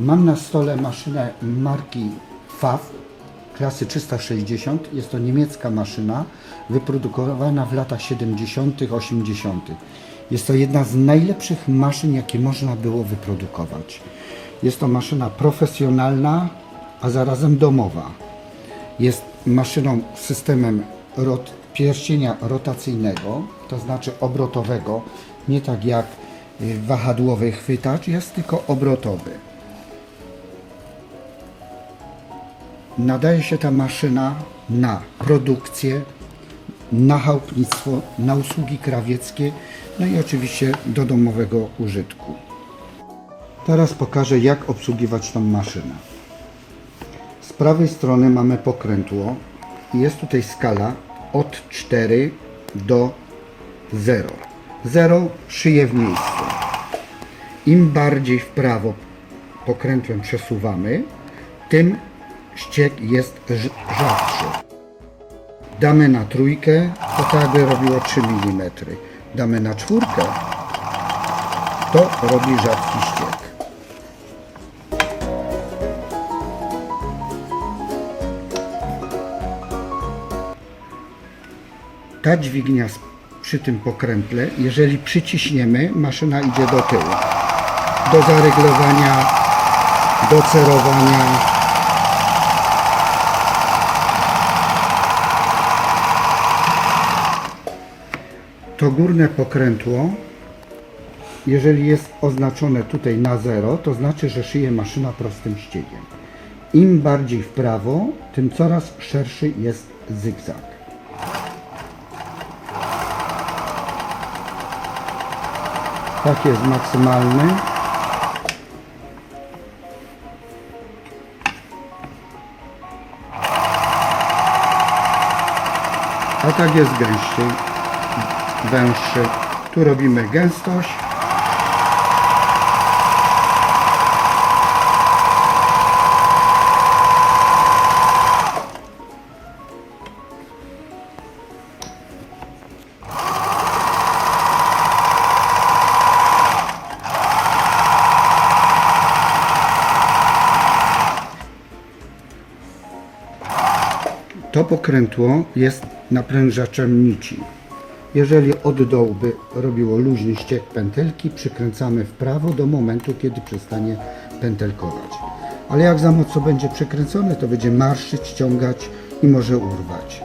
Mam na stole maszynę marki FAW klasy 360. Jest to niemiecka maszyna wyprodukowana w latach 70., 80. Jest to jedna z najlepszych maszyn, jakie można było wyprodukować. Jest to maszyna profesjonalna, a zarazem domowa. Jest maszyną systemem rot, pierścienia rotacyjnego, to znaczy obrotowego, nie tak jak y, wahadłowy chwytacz, jest tylko obrotowy. Nadaje się ta maszyna na produkcję, na chałupnictwo, na usługi krawieckie, no i oczywiście do domowego użytku. Teraz pokażę jak obsługiwać tą maszynę. Z prawej strony mamy pokrętło i jest tutaj skala od 4 do 0. 0 szyję w miejscu. Im bardziej w prawo pokrętłem przesuwamy, tym ściek jest rz- rzadszy. Damy na trójkę, to tak by robiło 3 mm. Damy na czwórkę, to robi rzadki ściek. ta dźwignia przy tym pokrętle, jeżeli przyciśniemy, maszyna idzie do tyłu. Do zaryglowania, do cerowania. To górne pokrętło, jeżeli jest oznaczone tutaj na 0, to znaczy, że szyje maszyna prostym ściegiem. Im bardziej w prawo, tym coraz szerszy jest zygzak. Tak jest maksymalny. A tak jest gęściej, węższy. Tu robimy gęstość. To pokrętło jest naprężaczem nici. Jeżeli od dołu by robiło luźny ściek pętelki, przykręcamy w prawo do momentu, kiedy przestanie pętelkować. Ale jak za mocno będzie przykręcone, to będzie marszyć, ściągać i może urwać.